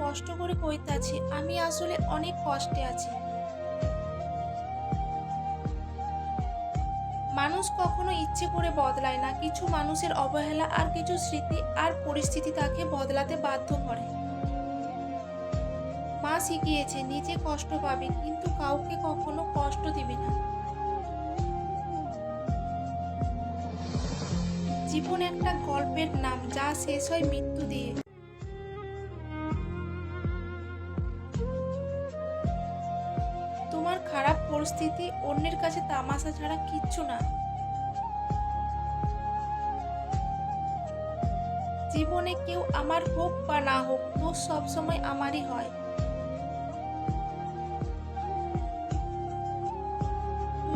কষ্ট করে কইতাছি আমি আসলে অনেক কষ্টে আছি। মানুষ কখনো ইচ্ছে করে বদলায় না। কিছু মানুষের অবহেলা আর কিছু স্মৃতি আর পরিস্থিতি তাকে বদলাতে বাধ্য করে। মা শিখিয়েছে, নিজে কষ্ট পাবে, কিন্তু কাউকে কখনো কষ্ট দিবে না। জীবন একটা গল্পের নাম, যা শেষ হয় মৃত্যু দিয়ে। তোমার খারাপ পরিস্থিতি অন্যের কাছে তামাশা ছাড়া কিচ্ছু না। জীবনে কেউ আমার হোক বা না হোক, দোষ সবসময় আমারই হয়।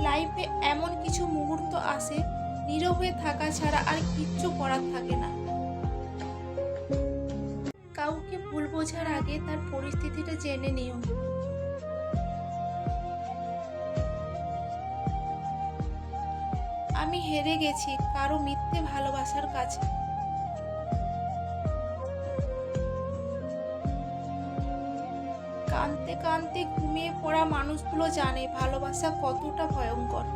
লাইফে এমন কিছু মুহূর্ত আসে, নীরব থাকা ছাড়া আর কিচ্ছু করার থাকে না। কাউকে ভুল বোঝার আগে তার পরিস্থিতিটা জেনে নিও। আমি হেরে গেছি কারও মিথ্যে ভালোবাসার কাছে। কানতে কানতে ঘুমিয়ে পড়া মানুষগুলো জানে ভালোবাসা কতটা ভয়ঙ্কর।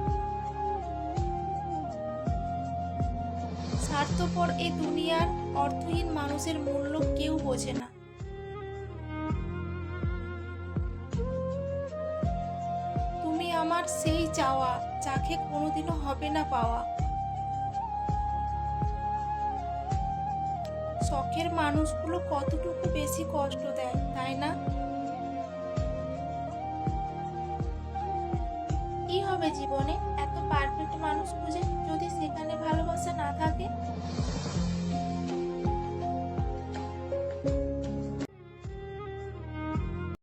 স্বার্থপর এই দুনিয়ার অর্থহীন মানুষের মূল্য কেউ বোঝে না। আমার সেই চাওয়া, যাকে কোনোদিনও হবে না পাওয়া। শখের মানুষগুলো কতটুকু বেশি কষ্ট দেয়, তাই না? কি হবে জীবনে? এত পারফেক্ট মানুষ খুঁজে